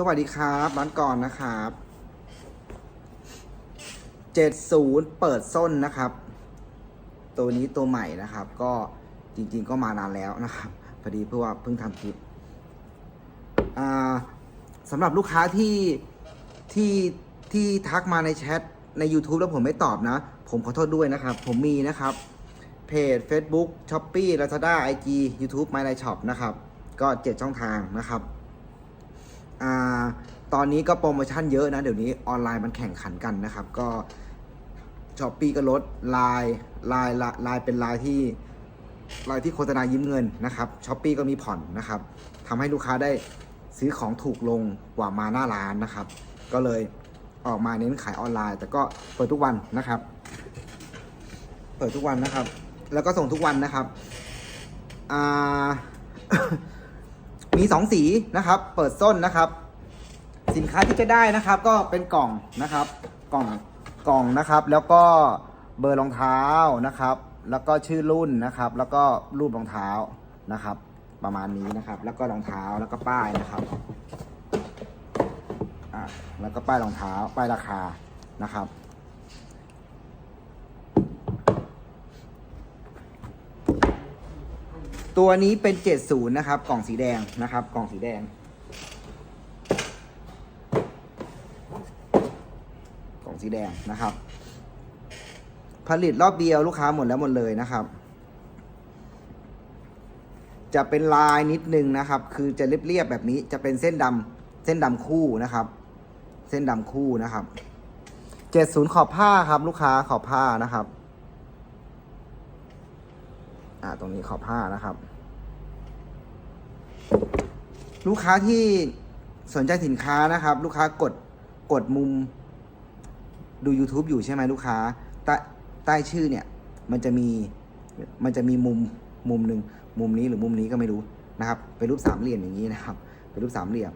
สวัสดีครับร้านก่อนนะครับ70เปิดส้นนะครับ ตัวนี้ตัวใหม่นะครับ ก็จริงๆก็มานานแล้วนะครับพอดีเพื่อว่าเพิ่งทำคลิปสำหรับลูกค้าที่ที่ที่ทักมาในแชทใน YouTube แล้วผมไม่ตอบนะ ผมขอโทษด้วยนะครับ ผมมีนะครับ เพจ Facebook s h o p e e Lazada IG YouTube My Life Shop นะครับ ก็ 7 ช่องทางนะครับ อ่าตอนนี้ก็โปรโมชั่นเยอะนะ เดี๋ยวนี้ออนไลน์มันแข่งขันกันนะครับ ก็ช้อปปีก็ลดไลน์ไลน์ไลน์เป็นไลน์ที่ไลน์ที่โฆษณายิ้มเงินนะครับช้อปปีก็มีผ่อนนะครับทำให้ลูกค้าได้ซื้อของถูกลงกว่ามาหน้าร้านนะครับ ก็เลยออกมาเน้นขายออนไลน์ แต่ก็เปิดทุกวันนะครับ เปิดทุกวันนะครับ แล้วก็ส่งทุกวันนะครับอ่า มีสองสีนะครับ เปิดส้นนะครับ สินค้าที่จะได้นะครับ ก็เป็นกล่องนะครับ กล่องกล่องนะครับ แล้วก็เบอร์รองเท้านะครับ แล้วก็ชื่อรุ่นนะครับ แล้วก็รูปรองเท้านะครับ ประมาณนี้นะครับ แล้วก็รองเท้าแล้วก็ป้ายนะครับอ่าแล้วก็ป้ายรองเท้าป้ายราคานะครับ ตัวนี้เป็น 70 นะครับ กล่องสีแดงนะครับ กล่องสีแดง กล่องสีแดงนะครับ ผลิตรอบเดียวลูกค้าหมดแล้วหมดเลยนะครับ จะเป็นลายนิดนึงนะครับ คือจะเรียบๆแบบนี้ จะเป็นเส้นดำเส้นดำคู่นะครับ เส้นดำคู่นะครับ 70 ขอบผ้าครับ ลูกค้าขอบผ้านะครับ อ่าตรงนี้ขอบผ้านะครับ ลูกค้าที่สนใจสินค้านะครับ ลูกค้ากดกดมุมดู YouTube อยู่ใช่ไหมลูกค้า ใต้ใต้ชื่อเนี่ย มันจะมีมันจะมีมุมมุมหนึ่งมุมนี้หรือมุมนี้ก็ไม่รู้นะครับเป็นรูปสามเหลี่ยมอย่างนี้นะครับเป็นรูปสามเหลี่ยม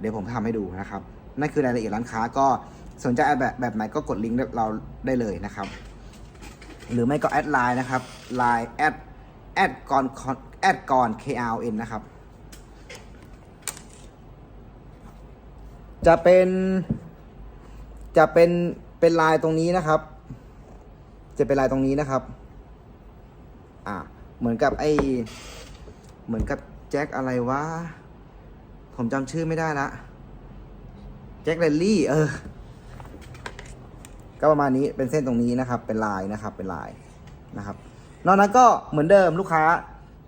เดี๋ยวผมทำให้ดูนะครับ นั่นคือรายละเอียดร้านค้าก็สนใจแบบแบบไหนก็กดลิงก์เราได้เลยนะครับ หรือไม่ก็แอดไลน์นะครับไลน์แอด แอดก่อนแอดก่อน KRN นะครับ จะเป็นจะเป็นเป็นลายตรงนี้นะครับ จะเป็นลายตรงนี้นะครับ อ่า เหมือนกับไอเหมือนกับแจ็คอะไรวะ ผมจำชื่อไม่ได้ละ แจ็คแรลลี่ เออ ก็ประมาณนี้ เป็นเส้นตรงนี้นะครับ เป็นลายนะครับ เป็นลายนะครับ นอกนั้นก็เหมือนเดิมลูกค้า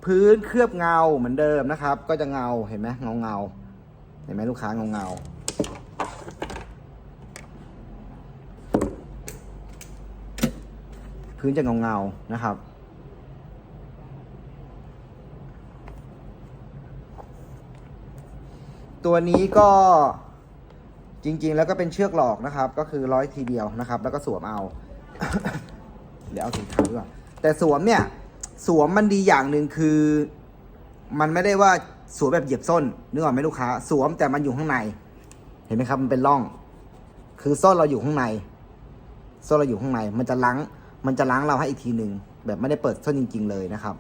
พื้นเคลือบเงาเหมือนเดิมนะครับ ก็จะเงาเห็นไหมเงาเงาเห็นไหมลูกค้าเงาเงาพื้นจะเงาเงานะครับตัวนี้ก็จริงๆ แล้วก็เป็นเชือกหลอกนะครับ ก็คือร้อยทีเดียวนะครับ แล้วก็สวมเอา เดี๋ยวเอาถุงเท้าดีกว่า แต่สวมเนี่ย สวมมันดีอย่างหนึ่งคือ มันไม่ได้ว่าสวมแบบเหยียบส้นนึกออกไหมลูกค้า สวมแต่มันอยู่ข้างใน เห็นไหมครับ มันเป็นร่อง คือส้นเราอยู่ข้างใน ส้นเราอยู่ข้างใน มันจะล้างมันจะล้างเราให้อีกทีหนึ่งแบบไม่ได้เปิดส้นจริง ๆ เลยนะครับ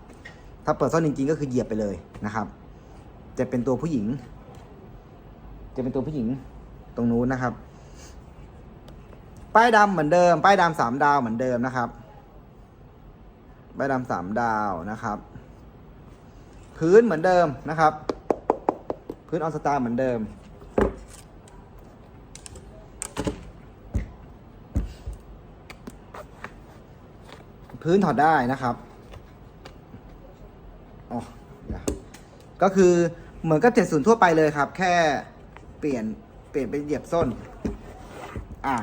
ถ้าเปิดส้นจริง ๆ ก็คือเหยียบไปเลยนะครับ จะเป็นตัวผู้หญิง จะเป็นตัวผู้หญิงตรงนู้นนะครับ ป้ายดำเหมือนเดิม ป้ายดำสามดาวเหมือนเดิมนะครับ ป้ายดำสามดาวนะครับ พื้นเหมือนเดิมนะครับ พื้นออนสตาร์เหมือนเดิม พื้นถอดได้นะครับอ๋อก็คือเหมือนกับ70ทั่วไปเลยครับ แค่เปลี่ยนเปลี่ยนเป็นเหยียบส้น อะ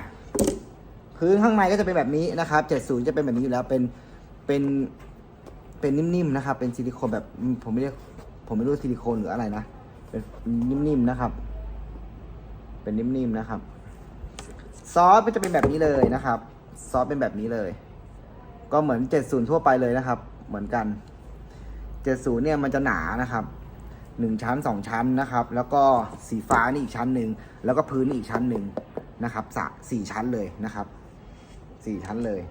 พื้นข้างในก็จะเป็นแบบนี้นะครับ 70 จะเป็นแบบนี้อยู่แล้ว เป็น เป็นเป็นนิ่มๆนะครับ เป็นซิลิโคนแบบผมไม่เรียกผมไม่รู้ซิลิโคนหรืออะไรนะเป็นนิ่มๆนะครับ เป็นนิ่มๆนะครับ ซอสก็จะเป็นแบบนี้เลยนะครับ ซอสเป็นแบบนี้เลย ก็เหมือน70ทั่วไปเลยนะครับ เหมือนกัน70เนี่ยมันจะหนานะครับหนึ่งชั้นสองชั้นนะครับ แล้วก็สีฟ้านี่อีกชั้นหนึ่งแล้วก็พื้นนี่อีกชั้นหนึ่งนะครับสะสี่ชั้นเลยนะครับสี่ชั้นเลย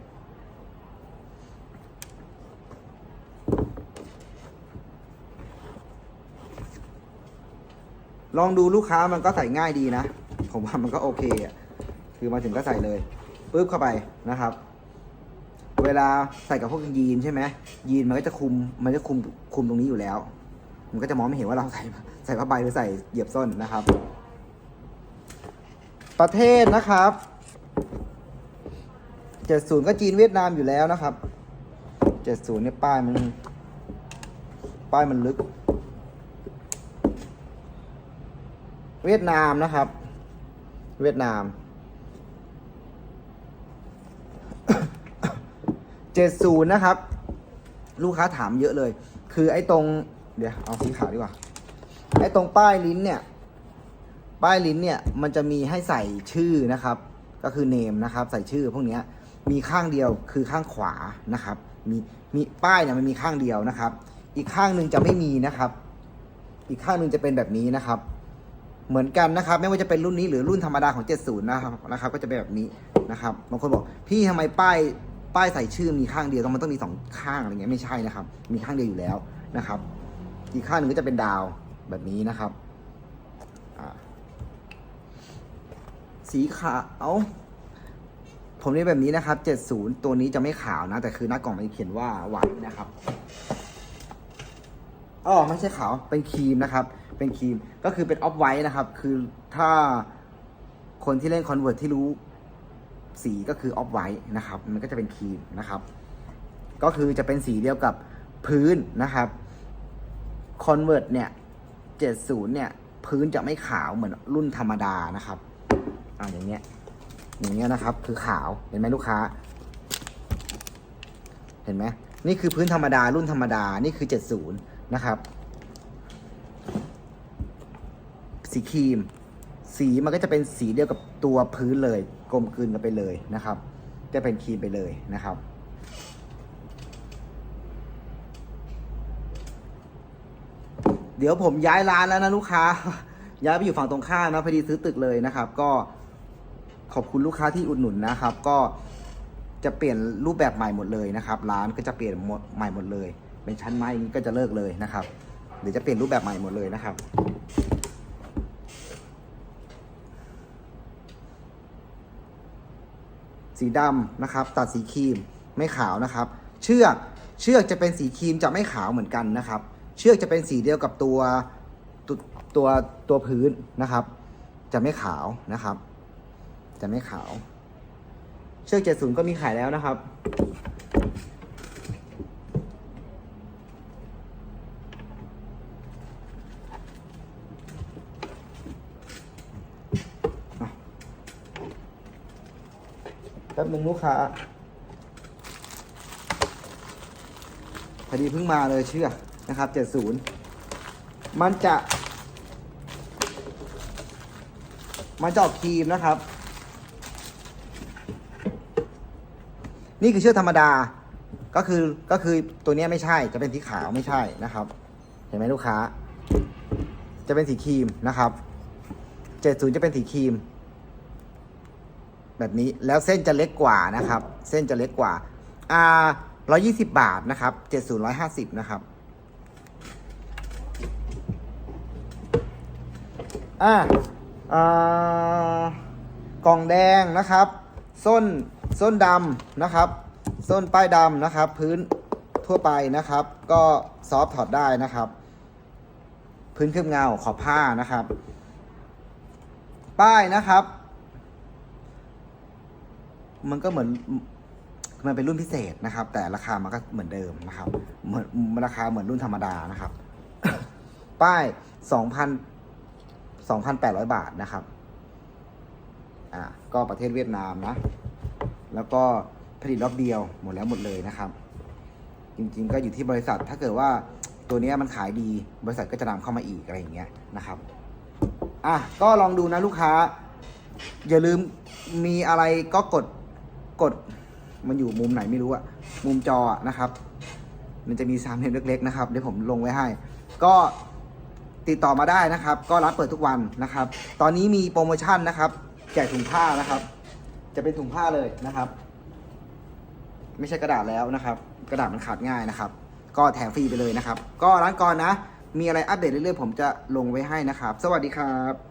ลองดูลูกค้ามันก็ใส่ง่ายดีนะ ผมว่ามันก็โอเคอะคือมาถึงก็ใส่เลยปุ๊บเข้าไปนะครับ เวลาใส่กับพวกยีนใช่ไหมยีนมันก็จะคุมมันจะคุมคุมตรงนี้อยู่แล้ว มันก็จะมองไม่เห็นว่าเราใส่ใส่ผ้าใบหรือใส่เหยียบส้นนะครับ ประเทศนะครับเจ็ดศูนย์ก็จีนเวียดนามอยู่แล้วนะครับเจ็ดศูนย์เนี่ยป้ายมัน ป้ายมันลึก วียดนามนะครับ เวียดนามเจ็ดศูนย์นะครับ ลูกค้าถามเยอะเลย คือไอ้ตรง เดี๋ยวเอาสีขาวดีกว่า ไอ้ตรงป้ายลิ้นเนี่ย ป้ายลิ้นเนี่ย มันจะมีให้ใส่ชื่อนะครับ ก็คือเนมนะครับ ใส่ชื่อพวกนี้มีข้างเดียวคือข้างขวานะครับ มีมีป้ายเนี่ยมันมีข้างเดียวนะครับ อีกข้างหนึ่งจะไม่มีนะครับ อีกข้างหนึ่งจะเป็นแบบนี้นะครับ เหมือนกันนะครับ ไม่ว่าจะเป็นรุ่นนี้หรือรุ่นธรรมดาของ 70 นะครับนะครับ ก็จะเป็นแบบนี้นะครับบางคนบอกพี่ทำไมป้ายป้ายใส่ชื่อมีข้างเดียวต้องมันต้องมีสองข้างอะไรเงี้ยไม่ใช่นะครับ มีข้างเดียวอยู่แล้วนะครับ อีกข้างหนึ่งก็จะเป็นดาวแบบนี้นะครับสีขาวผมเรียกแบบนี้นะครับ 70 ตัวนี้จะไม่ขาวนะ แต่คือหน้ากล่องมันเขียนว่าไว้นะครับอ๋อไม่ใช่ขาวเป็นครีมนะครับ เป็นครีม ก็คือเป็นออฟไวท์นะครับ คือถ้าคนที่เล่นคอนเวิร์ตที่รู้สีก็คือออฟไวท์นะครับ มันก็จะเป็นครีมนะครับ ก็คือจะเป็นสีเดียวกับพื้นนะครับคอนเวิร์ตเนี่ย70เนี่ยพื้นจะไม่ขาวเหมือนรุ่นธรรมดานะครับอ่าอย่างเงี้ย อย่างเงี้ยนะครับ คือขาวเห็นไหมลูกค้า เห็นไหมนี่คือพื้นธรรมดารุ่นธรรมดานี่คือ70นะครับ สีครีม สีมันก็จะเป็นสีเดียวกับตัวพื้นเลย กลมกลืนกันไปเลยนะครับ จะเป็นครีมไปเลยนะครับ เดี๋ยวผมย้ายร้านแล้วนะลูกค้า ย้ายไปอยู่ฝั่งตรงข้ามนะพอดีซื้อตึกเลยนะครับ ก็ขอบคุณลูกค้าที่อุดหนุนนะครับ ก็จะเปลี่ยนรูปแบบใหม่หมดเลยนะครับ ร้านก็จะเปลี่ยนหมดใหม่หมดเลย เป็นชั้นไม้ก็จะเลิกเลยนะครับ เดี๋ยวจะเปลี่ยนรูปแบบใหม่หมดเลยนะครับ สีดำนะครับ ตัดสีครีมไม่ขาวนะครับ เชือกเชือกจะเป็นสีครีมจะไม่ขาวเหมือนกันนะครับ เชือกจะเป็นสีเดียวกับตัวตัวตัวตัวพื้นนะครับ จะไม่ขาวนะครับ จะไม่ขาว เชือก70ก็มีขายแล้วนะครับ แป๊บนึงลูกค้า พอดีเพิ่งมาเลยเชื่อนะครับ 70 มันจะ มันจะออกครีมนะครับ นี่คือเชือกธรรมดา ก็คือก็คือตัวนี้ไม่ใช่จะเป็นสีขาวไม่ใช่นะครับ เห็นไหมลูกค้า จะเป็นสีครีมนะครับ 70 จะเป็นสีครีม แบบนี้แล้วเส้นจะเล็กกว่านะครับ เส้นจะเล็กกว่าอ่าร้อยี่สิบาทนะครับเจ็ดศูนย์ร้อยห้าสิบนะครับอ่าอ่ากล่องแดงนะครับ ส้นส้นดำนะครับ ส้นป้ายดำนะครับ พื้นทั่วไปนะครับ ก็ซอฟต์ถอดได้นะครับ พื้นเคลือบเงาขอบผ้านะครับ ป้ายนะครับ มันก็เหมือนมันเป็นรุ่นพิเศษนะครับ แต่ราคามันก็เหมือนเดิมนะครับ เหมือนราคาเหมือนรุ่นธรรมดานะครับ ป้ายสองพันสองพันแปดร้อยบาทนะครับ อ่า ก็ประเทศเวียดนามนะ แล้วก็ผลิตรอบเดียวหมดแล้วหมดเลยนะครับ จริงๆก็อยู่ที่บริษัท ถ้าเกิดว่าตัวนี้มันขายดี บริษัทก็จะนำเข้ามาอีกอะไรอย่างเงี้ยนะครับ อะ ก็ลองดูนะลูกค้า อย่าลืมมีอะไรก็กด กดมันอยู่มุมไหนไม่รู้อะมุมจอนะครับ มันจะมีสามเหลี่ยมเล็กๆนะครับเดี๋ยวผมลงไว้ให้ ก็ติดต่อมาได้นะครับ ก็ร้านเปิดทุกวันนะครับ ตอนนี้มีโปรโมชั่นนะครับแจกถุงผ้านะครับ จะเป็นถุงผ้าเลยนะครับ ไม่ใช่กระดาษแล้วนะครับ กระดาษมันขาดง่ายนะครับ ก็แถมฟรีไปเลยนะครับ ก็ร้านก่อนนะ มีอะไรอัปเดตเรื่อยๆผมจะลงไว้ให้นะครับ สวัสดีครับ